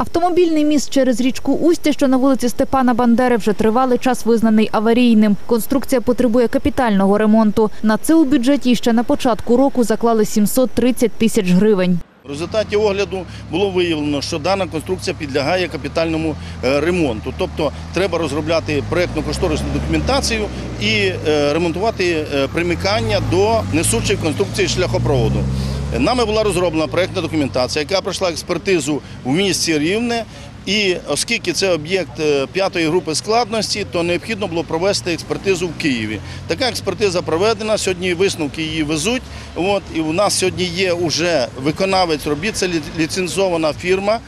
Автомобільний міст через річку Устя, що на вулиці Степана Бандери, вже тривалий час визнаний аварійним. Конструкція потребує капітального ремонту. На це у бюджеті ще на початку року заклали 730 тисяч гривень. В результаті огляду було виявлено, що дана конструкція підлягає капітальному е, ремонту. Тобто треба розробляти проєктно-кошторисну документацію і е, ремонтувати е, примикання до несучої конструкції шляхопроводу. Нами була розроблена проєктна документація, яка пройшла експертизу в місті Рівне. І оскільки це об'єкт е, п'ятої групи складності, то необхідно було провести експертизу в Києві. Така експертиза проведена. Сьогодні висновки її везуть. От і у нас сьогодні є уже виконавець робіт. Це ліцензована фірма.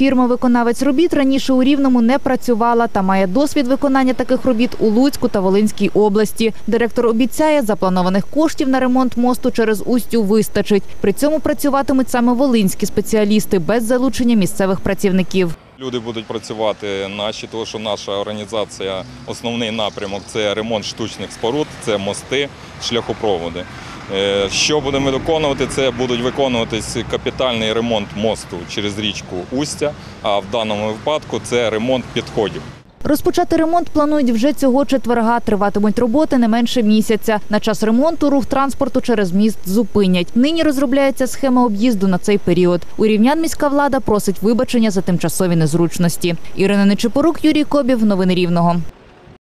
Фірма-виконавець робіт раніше у Рівному не працювала та має досвід виконання таких робіт у Луцьку та Волинській області. Директор обіцяє, запланованих коштів на ремонт мосту через Устю вистачить. При цьому працюватимуть саме волинські спеціалісти без залучення місцевих працівників. Люди будуть працювати наші, тому що наша організація, основний напрямок це ремонт штучних споруд, це мости, шляхопроводи. Е, Що будемо виконувати? Це будуть виконуватись капітальний ремонт мосту через річку Устя, а в даному випадку це ремонт підходів. Розпочати ремонт планують вже цього четверга. Триватимуть роботи не менше місяця. На час ремонту рух транспорту через міст зупинять. Нині розробляється схема об'їзду на цей період. У рівнян міська влада просить вибачення за тимчасові незручності. Ірина Нечипорук, Юрій Кобів. Новини Рівного.